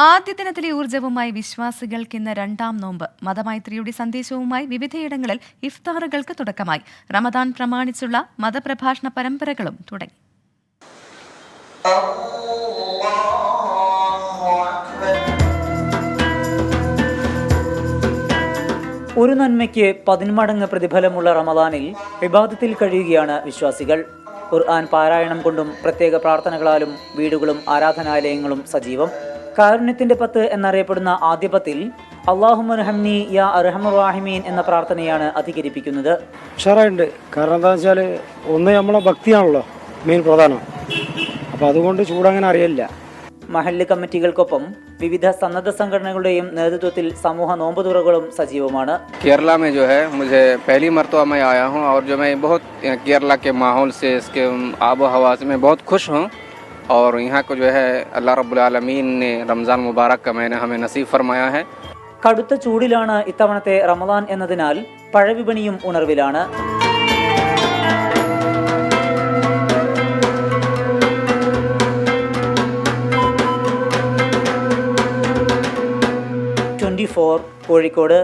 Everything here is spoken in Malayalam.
ആദ്യ ദിനത്തിലെ ഊർജവുമായി വിശ്വാസികൾക്ക് ഇന്ന് രണ്ടാം നോമ്പ്. മതമൈത്രിയുടെ സന്ദേശവുമായി വിവിധയിടങ്ങളിൽ ഇഫ്താറുകൾക്ക് തുടക്കമായി. റമദാൻ പ്രമാണിച്ചുള്ള മതപ്രഭാഷണ പരമ്പരകളും തുടങ്ങി. ഒരു നന്മയ്ക്ക് പതിന്മടങ്ങ് പ്രതിഫലമുള്ള റമദാനിൽ വിവാദത്തിൽ കഴിയുകയാണ് വിശ്വാസികൾ. ഖുർആൻ പാരായണം കൊണ്ടും പ്രത്യേക പ്രാർത്ഥനകളാലും വീടുകളും ആരാധനാലയങ്ങളും സജീവം. കാരുണ്യത്തിന്റെ പത്ത് എന്നറിയപ്പെടുന്ന ആദ്യ പത്തിൽ അള്ളാഹുമർഹംനി യാ അർഹമുറാഹിമീൻ എന്ന പ്രാർത്ഥനയാണ് അധികരിപ്പിക്കുന്നത് ഉഷാറായിട്ടുണ്ട് കാരണം എന്താണെന്ന് വെച്ചാൽ ഒന്ന് നമ്മളെ ഭക്തിയാണല്ലോ മെയിൻ പ്രധാനം അപ്പോൾ അതുകൊണ്ട് ചൂടങ്ങനെ അറിയില്ല മഹല്ല് കമ്മിറ്റികൾക്കൊപ്പം വിവിധ സന്നദ്ധ സംഘടനകളുടെയും നേതൃത്വത്തിൽ സമൂഹ നോമ്പുതുറകളും സജീവമാണ് केरला में जो है मुझे पहली मरतबा मैं आया हूँ और जो मैं बहुत केरला के माहौल से इसके आबो हवा से मैं बहुत खुश हूँ और यहाँ को जो है अल्लाह रब्बुल आलमीन ने रमज़ान मुबारक का मैंने हमें नसीब फरमाया है കടുത്ത ചൂടിലാണ് ഇത്തവണത്തെ റമദാൻ എന്നതിനാൽ പഴവിപണിയും ഉണർവിലാണ് ട്വന്റി ഫോർ കോഴിക്കോട്